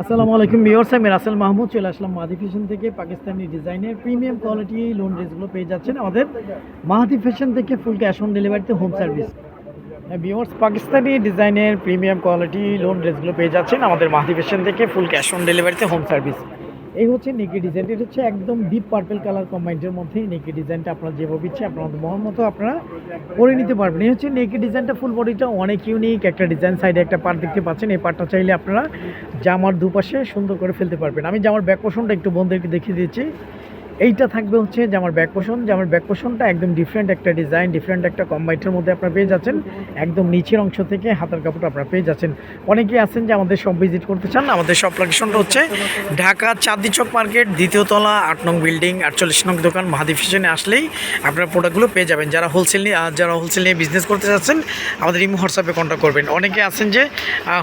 আসসালামু আলাইকুম ভিউয়ার্স, আমি রাসেল মাহমুদ, চলে আসলাম মাহাদি ফ্যাশন থেকে। পাকিস্তানি ডিজাইনের প্রিমিয়াম কোয়ালিটি লোন ড্রেসগুলো পেয়ে যাচ্ছেন আমাদের মাহাদি ফ্যাশন থেকে ফুল ক্যাশ অন ডেলিভারিতে হোম সার্ভিস। বিয়র্স পাকিস্তানি ডিজাইনের প্রিমিয়াম কোয়ালিটি লোন ড্রেসগুলো পেয়ে যাচ্ছেন আমাদের মাহাদি ফ্যাশন থেকে ফুল ক্যাশ অন ডেলিভারিতে হোম সার্ভিস। এই হচ্ছে নেকি ডিজাইন এটা হচ্ছে একদম ডিপ পার্পেল কালার কম্বাইন্ডের মধ্যে নেকি ডিজাইনটা আপনারা যেভাবে ইচ্ছে আপনাদের মন মতো আপনারা করে নিতে পারবেন। এই হচ্ছে নেকি ডিজাইনটা ফুল বডিটা অনেক ইউনিক একটা ডিজাইন সাইডে একটা পার্ট দেখতে পাচ্ছেন, এই পার্টটা চাইলে আপনারা জামার দুপাশে সুন্দর করে ফেলতে পারবেন। আমি জামার ব্যাক পোষণটা একটু বন্ধুদেরকে দেখিয়ে দিয়েছি এইটা থাকবে হচ্ছে জামার ব্যাক পোষণ জামার ব্যাক পোষণটা একদম ডিফারেন্ট একটা ডিজাইন ডিফারেন্ট একটা কম্বাইটের মধ্যে আপনারা পেয়ে যাচ্ছেন। একদম নিচের অংশ থেকে হাতের কাপড় আপনারা পেয়ে যাচ্ছেন। অনেকেই আছেন যে আমাদের সব ভিজিট করতে চান। আমাদের সব লোকেশনটা হচ্ছে ঢাকা চাঁদনি চক মার্কেট, দ্বিতীয় তলা, আট নং বিল্ডিং আটচল্লিশ নং দোকান, মাহাদি ফ্যাশনে আসলেই আপনারা প্রোডাক্টগুলো পেয়ে যাবেন। যারা হোলসেল নিয়ে যারা হোলসেল নিয়ে বিজনেস করতে চাচ্ছেন, আমাদের ইমো হোয়াটসঅ্যাপে কন্ট্যাক্ট করবেন। অনেকে আছেন যে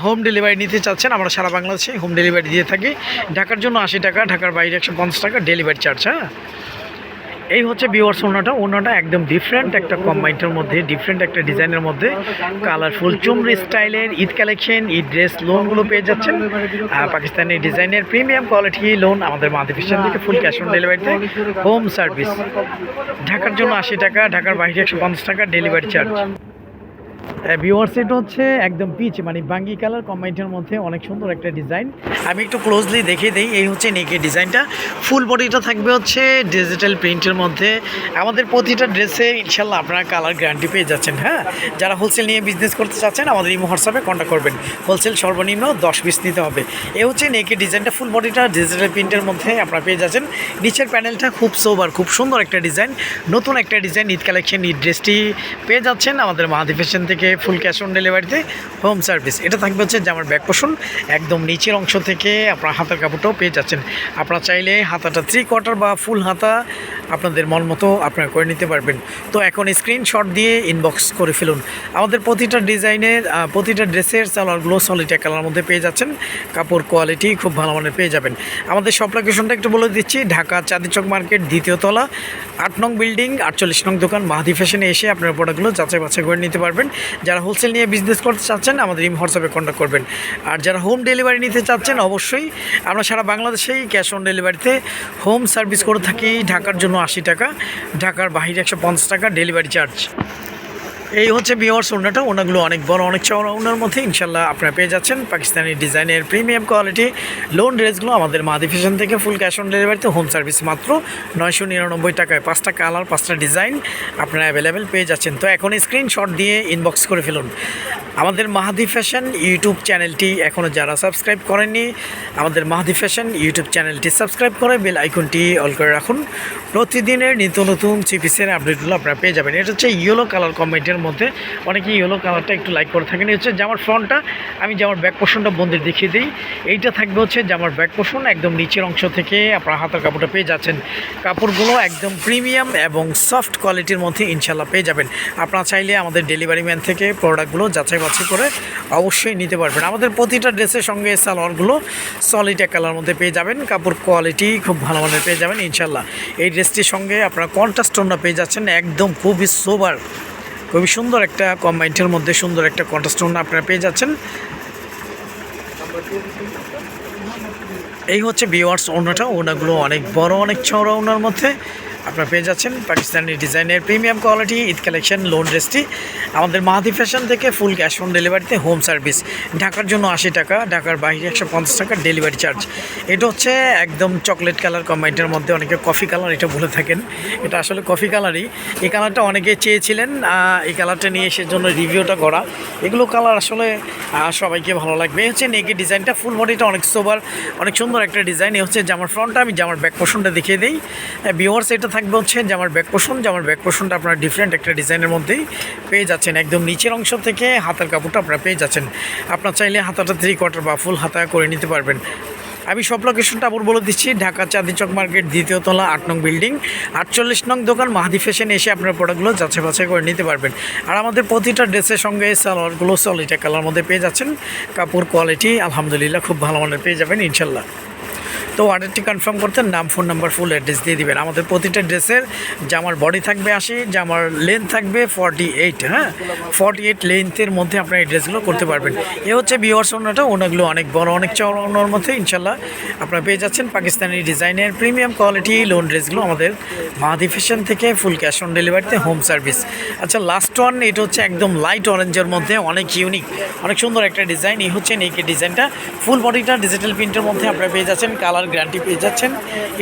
হোম ডেলিভারি নিতে চাচ্ছেন, আমরা সারা বাংলাদেশে হোম ডেলিভারি দিয়ে থাকি। ঢাকার জন্য আশি টাকা, ঢাকার বাইরে একশো পঞ্চাশ টাকা ডেলিভারি চার্জ হ্যাঁ? এই হচ্ছে বিওয়ার্স ওনাটা ওনাটা একদম ডিফারেন্ট একটা কম্বাইন্টের মধ্যে ডিফারেন্ট একটা ডিজাইনের মধ্যে। কালারফুল চুমরি স্টাইলের ঈদ কালেকশন ঈদ ড্রেস লোনগুলো পেয়ে যাচ্ছেন। আর পাকিস্তানি ডিজাইনের প্রিমিয়াম কোয়ালিটি লোন আমাদের মাদিফিশন থেকে ফুল ক্যাশ অন ডেলিভারিতে হোম সার্ভিস ঢাকার জন্য আশি টাকা, ঢাকার বাইরে একশো পঞ্চাশ টাকা ডেলিভারি চার্জ ভিওয়ার্স এটা হচ্ছে একদম পিচ মানে বাঙ্গি কালার কম্বাইন্টের মধ্যে অনেক সুন্দর একটা ডিজাইন আমি একটু ক্লোজলি দেখিয়ে দিই, এই হচ্ছে নেকের ডিজাইনটা ফুল বডিটা থাকবে হচ্ছে ডিজিটাল প্রিন্টের মধ্যে। আমাদের প্রতিটা ড্রেসে ইনশাল্লাহ আপনারা কালার গ্যারান্টি পেয়ে যাচ্ছেন হ্যাঁ? যারা হোলসেল নিয়ে বিজনেস করতে চাচ্ছেন, আমাদের ইমো হোয়াটসঅ্যাপে কন্ট্যাক্ট করবেন। হোলসেল সর্বনিম্ন দশ পিস নিতে হবে। এ হচ্ছে নেকের ডিজাইনটা ফুল বডিটা ডিজিটাল প্রিন্টের মধ্যে আপনারা পেয়ে যাচ্ছেন। নিচের প্যানেলটা খুব সোবার খুব সুন্দর একটা ডিজাইন নতুন একটা ডিজাইন ঈদ কালেকশন ঈদ ড্রেসটি পেয়ে যাচ্ছেন আমাদের মাহাদি ফ্যাশন থেকে। ফুল ক্যাশ অন ডেলিভারিতে হোম সার্ভিস এটা থাকবে হচ্ছে যে আমার ব্যাক পোষণ একদম নিচের অংশ থেকে আপনার হাতার কাপড়টাও পেয়ে যাচ্ছেন। আপনারা চাইলে হাতাটা থ্রি কোয়ার্টার বা ফুল হাতা আপনাদের মন মতো আপনারা করে নিতে পারবেন। তো এখন স্ক্রিনশট দিয়ে ইনবক্স করে ফেলুন। আমাদের প্রতিটা ডিজাইনের প্রতিটা ড্রেসের সালোয়ারগুলো সলিটা কালার মধ্যে পেয়ে যাচ্ছেন। কাপড় কোয়ালিটি খুব ভালো মানের পেয়ে যাবেন। আমাদের সব লোকেশনটা একটু বলে দিচ্ছি, ঢাকা চাঁদি চক মার্কেট দ্বিতীয় তলা, আট নং বিল্ডিং আটচল্লিশ নং দোকান, মাহাদি ফ্যাশনে এসে আপনার প্রোডাক্টগুলো যাচাই বাছাই করে নিতে পারবেন। যারা হোলসেল নিয়ে বিজনেস করতে চাচ্ছেন, আমাদের ইম হোয়াটসঅ্যাপে কন্ট্যাক্ট করবেন। আর যারা হোম ডেলিভারি নিতে চাচ্ছেন, অবশ্যই আমরা সারা বাংলাদেশেই ক্যাশ অন ডেলিভারিতে হোম সার্ভিস করে থাকি, ঢাকার জন্য আশি টাকা, ঢাকার বাহিরে একশো পঞ্চাশ টাকা ডেলিভারি চার্জ এই হচ্ছে বিওয়ার্স ওনাটা ওনাগুলো অনেক বড়, অনেক চওড়া ওনার মধ্যে ইনশাল্লাহ আপনারা পেয়ে যাচ্ছেন। পাকিস্তানি ডিজাইনের প্রিমিয়াম কোয়ালিটি লোন ড্রেসগুলো আমাদের মাদি ফ্যাশন থেকে ফুল ক্যাশ অন ডেলিভারিতে হোম সার্ভিস মাত্র নয়শো নিরানব্বই টাকায়। পাঁচটা কালার পাঁচটা ডিজাইন আপনারা অ্যাভেলেবেল পেয়ে যাচ্ছেন। তো এখন স্ক্রিনশট দিয়ে ইনবক্স করে ফেলুন। আমাদের মাহাদি ফ্যাশন ইউটিউব চ্যানেলটি এখনও যারা সাবস্ক্রাইব করেননি, আমাদের মাহাদি ফ্যাশন ইউটিউব চ্যানেলটি সাবস্ক্রাইব করে বেল আইকনটি অল করে রাখুন। প্রতিদিনের নিত্য নতুন চিপিসের আপডেটগুলো আপনারা পেয়ে যাবেন। এটা হচ্ছে ইয়েলো কালার কমেন্টের মধ্যে। অনেকে ইয়েলো কালারটা একটু লাইক করে থাকেন। হচ্ছে জামার ফ্রন্টটা। আমি জামার ব্যাক পোর্শনটা বন্ধের দেখিয়ে দিই। এইটা থাকবে হচ্ছে জামার ব্যাক পোর্শন একদম নিচের অংশ থেকে আপনার হাতের কাপড়টা পেয়ে যাচ্ছেন। কাপড়গুলো একদম প্রিমিয়াম এবং সফট কোয়ালিটির মধ্যে ইনশাল্লাহ পেয়ে যাবেন। আপনারা চাইলে আমাদের ডেলিভারি ম্যান থেকে প্রোডাক্টগুলো যাচাই বাছাই করে অবশ্যই নিতে পারবেন। আমাদের প্রতিটা ড্রেসের সঙ্গে সালোয়ারগুলো সলিড এক কালার মধ্যে পেয়ে যাবেন। কাপড় কোয়ালিটি খুব ভালো মানের পেয়ে যাবেন ইনশাল্লাহ এই ড্রেসটির সঙ্গে আপনারা কন্ট্রাস্টনটা পেয়ে যাচ্ছেন, একদম খুবই সোবার খুবই সুন্দর একটা কম্বাইন্টের মধ্যে সুন্দর একটা কন্ট্রাস্টন আপনারা পেয়ে যাচ্ছেন। এই হচ্ছে বিওয়ার্স ওনাটা ওনাগুলো অনেক বড়, অনেক চওড়া ওনার মধ্যে। আপনারা পেয়ে যাচ্ছেন পাকিস্তানি ডিজাইনের premium quality Eid collection lawn ড্রেসটি আমাদের মাহাদি ফ্যাশন থেকে ফুল ক্যাশ অন ডেলিভারিতে হোম সার্ভিস ঢাকার জন্য আশি টাকা, ঢাকার বাইরে একশো পঞ্চাশ টাকা ডেলিভারি চার্জ এটা হচ্ছে একদম চকলেট কালার কম্বাইন্টের মধ্যে অনেকে কফি কালার এটা বলে থাকেন। এটা আসলে কফি কালারই এই কালারটা অনেকে চেয়েছিলেন এই কালারটা নিয়ে এসে জন্য রিভিউটা করা। এগুলো কালার আসলে সবাইকে ভালো লাগবে। এই হচ্ছে নেকের ডিজাইনটা ফুল বডিটা অনেক সোবার অনেক সুন্দর একটা ডিজাইন এই হচ্ছে জামার ফ্রন্টটা আমি জামার ব্যাক পোর্শনটা দেখিয়ে দিই। ভিওয়ার্স এটা থাকবে হচ্ছে জামার ব্যাক পোর্শন জামার ব্যাক পোর্শনটা আপনার ডিফারেন্ট একটা ডিজাইনের মধ্যেই পেয়ে যাচ্ছেন। একদম নিচের অংশ থেকে হাতার কাপড়টা আপনারা পেয়ে যাচ্ছেন। আপনার চাইলে হাতাটা থ্রি কোয়ার্টার বা ফুল হাতা করে নিতে পারবেন। আমি সব লোকেশনটা আবার বলে দিচ্ছি, ঢাকা চাঁদি চক মার্কেট, দ্বিতীয় তলা, আট নং বিল্ডিং আটচল্লিশ নং দোকান, মাহাদি ফ্যাশন এসে আপনার প্রোডাক্টগুলো যাচাই বাছাই করে নিতে পারবেন। আর আমাদের প্রতিটা ড্রেসের সঙ্গে সালোয়ারগুলো সলিটা কালার মধ্যে পেয়ে যাচ্ছেন। কাপড় কোয়ালিটি আলহামদুলিল্লাহ খুব ভালো মানের পেয়ে যাবেন, ইনশাল্লাহ। তো অর্ডারটি কনফার্ম করতে নাম ফোন নাম্বার ফুল অ্যাড্রেস দিয়ে দিবেন। আমাদের প্রতিটা ড্রেসের জামার বডি থাকবে আশি জামার লেন্থ থাকবে ফর্টি এইট হ্যাঁ? ফর্টি এইট লেন্থের মধ্যে আপনার এই ড্রেসগুলো করতে পারবেন। এ হচ্ছে বিওয়ার্স ওনাটা ওনাগুলো অনেক বড়, অনেক ওনার মধ্যে ইনশাল্লাহ আপনারা পেয়ে যাচ্ছেন পাকিস্তানি ডিজাইনের প্রিমিয়াম কোয়ালিটি লোন ড্রেসগুলো আমাদের মাহাদি ফ্যাশন থেকে ফুল ক্যাশ অন ডেলিভারিতে হোম সার্ভিস আচ্ছা লাস্ট ওয়ান এটা হচ্ছে একদম লাইট অরেঞ্জের মধ্যে, অনেক ইউনিক অনেক সুন্দর একটা ডিজাইন এই হচ্ছে নেকের ডিজাইনটা ফুল বডিটা ডিজিটাল প্রিন্টের মধ্যে আপনারা পেয়ে যাচ্ছেন কালার গ্যারান্টি পেয়ে যাচ্ছেন।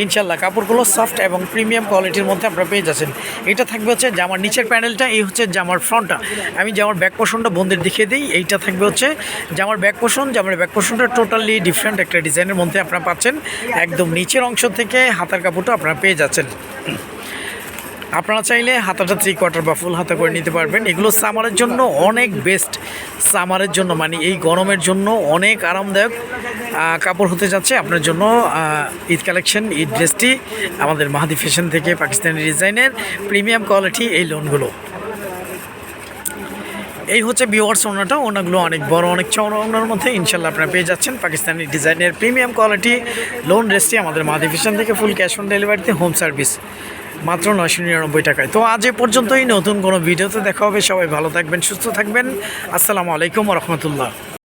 ইনশাল্লাহ কাপড়গুলো সফট এবং প্রিমিয়াম কোয়ালিটির মধ্যে আপনারা পেয়ে যাচ্ছেন। এটা থাকবে হচ্ছে জামার নিচের প্যানেলটা, এই হচ্ছে জামার ফ্রন্টটা। আমি জামার ব্যাক পোষণটা বন্ধের দেখিয়ে দিই। এইটা থাকবে হচ্ছে জামার ব্যাক পোষণ জামার ব্যাক পোষণটা টোটালি ডিফারেন্ট একটা ডিজাইনের মধ্যে আপনারা পাচ্ছেন। একদম নিচের অংশ থেকে হাতার কাপড়টা আপনারা পেয়ে যাচ্ছেন। আপনারা চাইলে হাতাটা থ্রি কোয়ার্টার বা ফুল হাতা করে নিতে পারবেন। এগুলো সামারের জন্য অনেক বেস্ট সামারের জন্য মানে এই গরমের জন্য অনেক আরামদায়ক কাপড় হতে যাচ্ছে। আপনার জন্য ঈদ কালেকশন ঈদ ড্রেসটি আমাদের মাহাদি ফ্যাশন থেকে পাকিস্তানি ডিজাইনের প্রিমিয়াম কোয়ালিটি এই লোনগুলো এই হচ্ছে বিওয়ার্স ওনাটা। ওনাগুলো অনেক বড়, অনেক চওড়া ওনার মধ্যে ইনশাল্লাহ আপনারা পেয়ে যাচ্ছেন পাকিস্তানি ডিজাইনের প্রিমিয়াম কোয়ালিটি লোন ড্রেসটি আমাদের মাহাদি ফ্যাশন থেকে ফুল ক্যাশ অন ডেলিভারিতে হোম সার্ভিস মাত্র নয়শো নিরানব্বই টাকায়। তো আজ এ পর্যন্তই। নতুন কোনো ভিডিওতে দেখা হবে। সবাই ভালো থাকবেন, সুস্থ থাকবেন। আসসালামু আলাইকুম রহমতুল্লাহ।